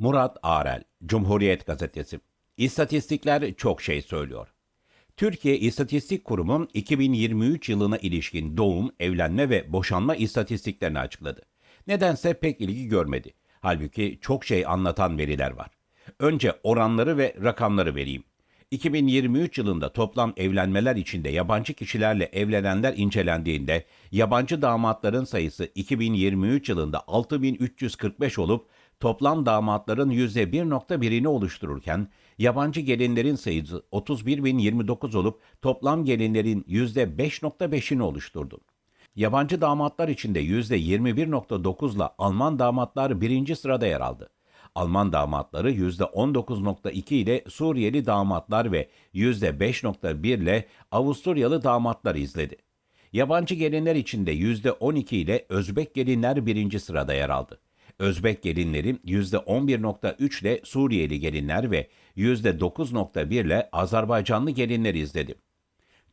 Murat Arel, Cumhuriyet Gazetesi. İstatistikler çok şey söylüyor. Türkiye İstatistik Kurumu 2023 yılına ilişkin doğum, evlenme ve boşanma istatistiklerini açıkladı. Nedense pek ilgi görmedi. Halbuki çok şey anlatan veriler var. Önce oranları ve rakamları vereyim. 2023 yılında toplam evlenmeler içinde yabancı kişilerle evlenenler incelendiğinde yabancı damatların sayısı 2023 yılında 6345 olup toplam damatların %1.1'ini oluştururken yabancı gelinlerin sayısı 31.029 olup toplam gelinlerin %5.5'ini oluşturdu. Yabancı damatlar içinde %21.9'la Alman damatlar birinci sırada yer aldı. Alman damatları %19.2 ile Suriyeli damatlar ve %5.1 ile Avusturyalı damatlar izledi. Yabancı gelinler içinde %12 ile Özbek gelinler birinci sırada yer aldı. Özbek gelinleri %11.3 ile Suriyeli gelinler ve %9.1 ile Azerbaycanlı gelinler izledi.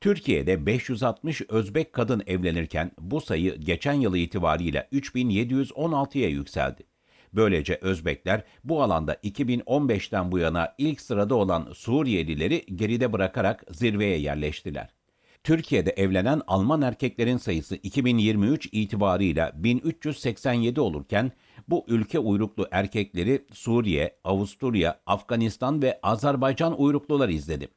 Türkiye'de 560 Özbek kadın evlenirken bu sayı geçen yıl itibariyle 3716'ya yükseldi. Böylece Özbekler bu alanda 2015'ten bu yana ilk sırada olan Suriyelileri geride bırakarak zirveye yerleştiler. Türkiye'de evlenen Alman erkeklerin sayısı 2023 itibarıyla 1387 olurken bu ülke uyruklu erkekleri Suriye, Avusturya, Afganistan ve Azerbaycan uyruklular izledi.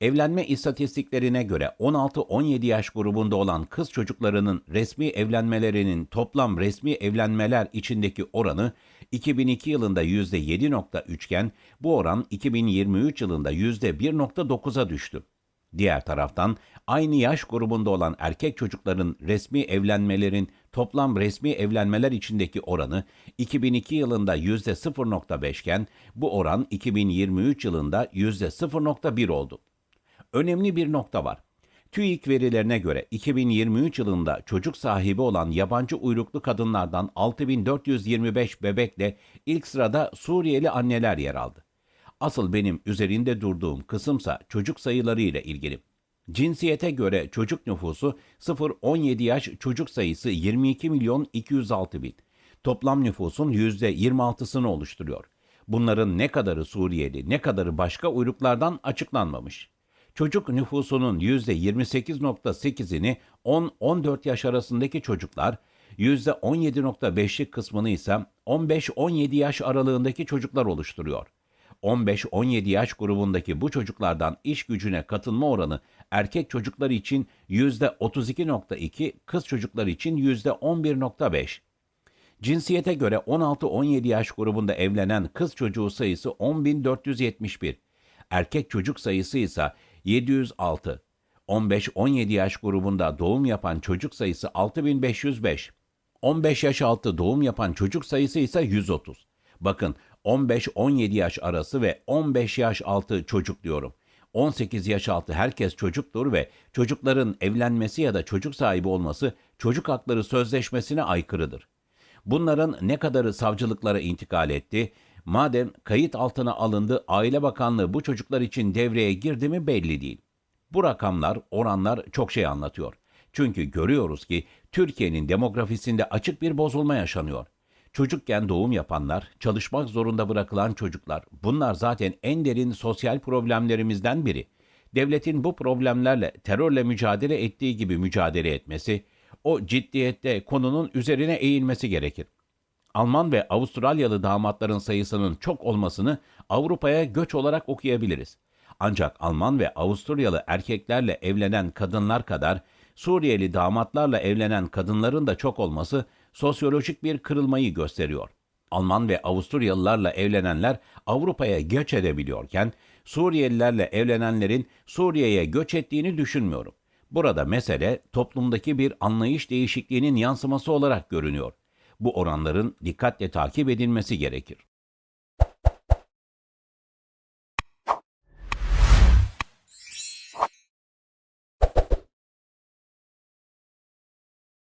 Evlenme istatistiklerine göre 16-17 yaş grubunda olan kız çocuklarının resmi evlenmelerinin toplam resmi evlenmeler içindeki oranı 2002 yılında %7.3 iken bu oran 2023 yılında %1.9'a düştü. Diğer taraftan aynı yaş grubunda olan erkek çocukların resmi evlenmelerin toplam resmi evlenmeler içindeki oranı 2002 yılında %0.5 iken bu oran 2023 yılında %0.1 oldu. Önemli bir nokta var. TÜİK verilerine göre 2023 yılında çocuk sahibi olan yabancı uyruklu kadınlardan 6425 bebekle ilk sırada Suriyeli anneler yer aldı. Asıl benim üzerinde durduğum kısımsa çocuk sayıları ile ilgili. Cinsiyete göre çocuk nüfusu 0-17 yaş çocuk sayısı 22 milyon 206 bin. Toplam nüfusun %26'sını oluşturuyor. Bunların ne kadarı Suriyeli, ne kadarı başka uyruklardan açıklanmamış. Çocuk nüfusunun %28.8'ini 10-14 yaş arasındaki çocuklar, %17.5'lik kısmını ise 15-17 yaş aralığındaki çocuklar oluşturuyor. 15-17 yaş grubundaki bu çocuklardan iş gücüne katılma oranı erkek çocuklar için %32.2, kız çocuklar için %11.5. Cinsiyete göre 16-17 yaş grubunda evlenen kız çocuğu sayısı 10.471. Erkek çocuk sayısı ise 706. 15-17 yaş grubunda doğum yapan çocuk sayısı 6505. 15 yaş altı doğum yapan çocuk sayısı ise 130. Bakın 15-17 yaş arası ve 15 yaş altı çocuk diyorum. 18 yaş altı herkes çocuktur ve çocukların evlenmesi ya da çocuk sahibi olması çocuk hakları sözleşmesine aykırıdır. Bunların ne kadarı savcılıklara intikal etti, madem kayıt altına alındı Aile Bakanlığı bu çocuklar için devreye girdi mi belli değil. Bu rakamlar, oranlar çok şey anlatıyor. Çünkü görüyoruz ki Türkiye'nin demografisinde açık bir bozulma yaşanıyor. Çocukken doğum yapanlar, çalışmak zorunda bırakılan çocuklar, bunlar zaten en derin sosyal problemlerimizden biri. Devletin bu problemlerle terörle mücadele ettiği gibi mücadele etmesi, o ciddiyette konunun üzerine eğilmesi gerekir. Alman ve Avustralyalı damatların sayısının çok olmasını Avrupa'ya göç olarak okuyabiliriz. Ancak Alman ve Avusturyalı erkeklerle evlenen kadınlar kadar Suriyeli damatlarla evlenen kadınların da çok olması sosyolojik bir kırılmayı gösteriyor. Alman ve Avusturyalılarla evlenenler Avrupa'ya göç edebiliyorken Suriyelilerle evlenenlerin Suriye'ye göç ettiğini düşünmüyorum. Burada mesele toplumdaki bir anlayış değişikliğinin yansıması olarak görünüyor. Bu oranların dikkatle takip edilmesi gerekir.